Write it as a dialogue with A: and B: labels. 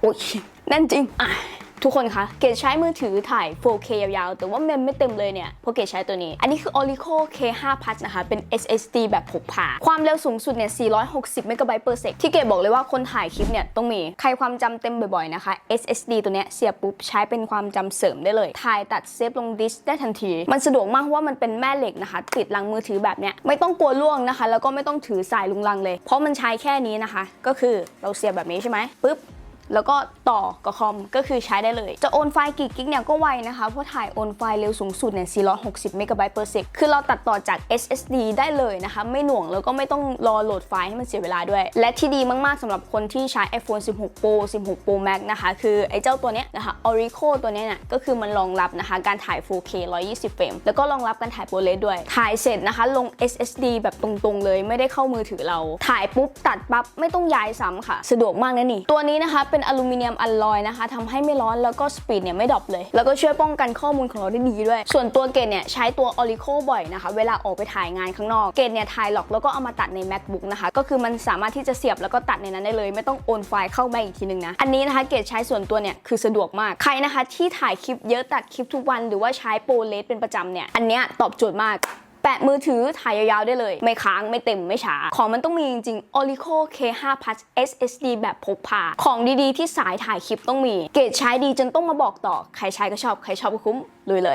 A: โอ้ยแน่นจริงอะทุกคนคะ เกดใช้มือถือถ่าย 4K ยาวๆ แต่ว่าเมมไม่เต็มเลยเนี่ย เพราะเกดใช้ตัวนี้ อันนี้คือ Orico K5 Plus นะคะ เป็น SSD แบบพกพา ความเร็วสูงสุดเนี่ย 460 เมกะไบต์ per sec ที่เกดบอกเลยว่าคนถ่ายคลิปเนี่ยต้องมี ใครความจำเต็มบ่อยๆ นะคะ SSD ตัวเนี้ยเสียบปุ๊บใช้เป็นความจำเสริมได้เลย ถ่ายตัดเซฟลงดิสก์ได้ทันที มันสะดวกมากเพราะว่ามันเป็นแม่เหล็กนะคะ ติดลังมือถือแบบเนี้ย ไม่ต้องกลัวล่วงนะคะ แล้วก็ไม่ต้องถือสายลุงลังเลย เพราะมันใช้แค่นี้นะคะ ก็คือเราเสียบแบบนี้ใช่ไหมปุ๊บ แล้วก็ต่อกับคอมก็คือใช้ได้เลย จะโอนไฟล์กี่กิกเนี่ยก็ไวนะคะ เพราะถ่ายโอนไฟล์เร็วสูงสุดเนี่ย 460 เมกะไบต์ per sec คือเราตัดต่อจาก SSD ได้เลยนะคะ ไม่หน่วงแล้วก็ไม่ต้องรอโหลดไฟล์ให้มันเสียเวลาด้วย และที่ดีมากๆสำหรับคนที่ใช้ iPhone 16 Pro 16 Pro Max นะคะ คือไอ้เจ้าตัวเนี้ยนะคะ Orico ตัวเนี้ยเนี่ยก็คือมันรองรับนะคะ การถ่าย 4K 120 เฟรม แล้วก็รองรับการถ่ายโปรเลสด้วย ถ่ายเสร็จนะคะ ลง SSD แบบตรงๆเลยไม่ได้เข้ามือถือเรา ถ่ายปุ๊บตัดปั๊บไม่ต้องย้ายซ้ำค่ะ สะดวกมากนะนี่ ตัวนี้นะคะเป็นอลูมิเนียมอัลลอยนะคะทำให้ไม่ร้อนแล้วก็สปีดเนี่ยไม่ดรอปเลย แล้วก็ช่วยป้องกันข้อมูลของเราได้ดีด้วย ส่วนตัวเกดเนี่ยใช้ตัว Orico บ่อยนะคะ เวลาออกไปถ่ายงานข้างนอก เกดเนี่ยถ่ายหลอกแล้วก็เอามาตัดใน MacBook นะคะ ก็คือมันสามารถที่จะเสียบแล้วก็ตัดในนั้นได้เลย ไม่ต้องโอนไฟล์เข้ามาอีกทีนึงนะ อันนี้นะคะเกดใช้ส่วนตัวเนี่ยคือสะดวกมาก ใครนะคะที่ถ่ายคลิปเยอะตัดคลิปทุกวัน หรือว่าใช้โปรเลสเป็นประจำเนี่ย อันเนี้ยตอบโจทย์มาก แปะมือถือถ่ายยาวๆได้เลย ไม่ค้างไม่เต็มไม่ช้า ของมันต้องมีจริงๆ Orico K5 Plus SSD แบบพกพา ของดีๆ ที่สายถ่ายคลิปต้องมี เกรดใช้ดีจนต้องมาบอกต่อ ใครใช้ก็ชอบ ใครชอบก็คุ้มลุยเลย